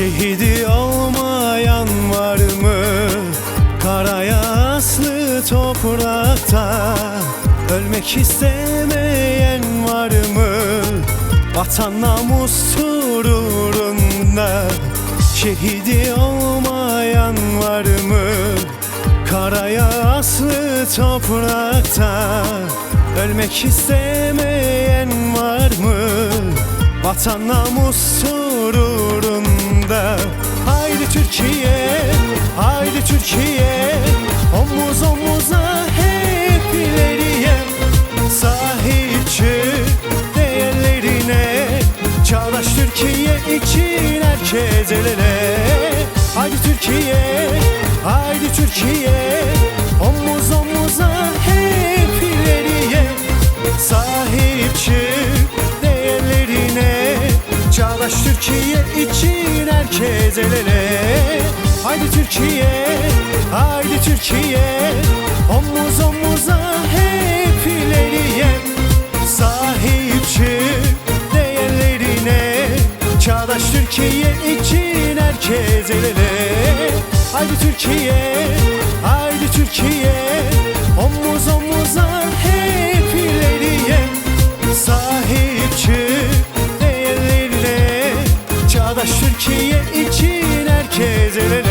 Şehidi olmayan var mı? Karaya toprakta Ölmek istemeyen var mı? Vatan namus uğrunda Şehidi olmayan var mı? Karaya toprakta Ölmek istemeyen var mı? Vatan namus uğrunda Haydi Türkiye, haydi Türkiye. Omuz omuza hep ileriye. Sahip değerlerine. Çağdaş Türkiye için herkes el ele. Haydi Türkiye, haydi Türkiye Çağdaş Türkiye için herkes el ele. Haydi Türkiye, haydi Türkiye. Omuz omuza hep ileriye. Sahip çık değerlerine. Çağdaş Türkiye için herkes el ele. Haydi Türkiye, haydi Türkiye. Omuz omuza hep ileriye. Sahip çık Çağdaş Türkiye için herkes el ele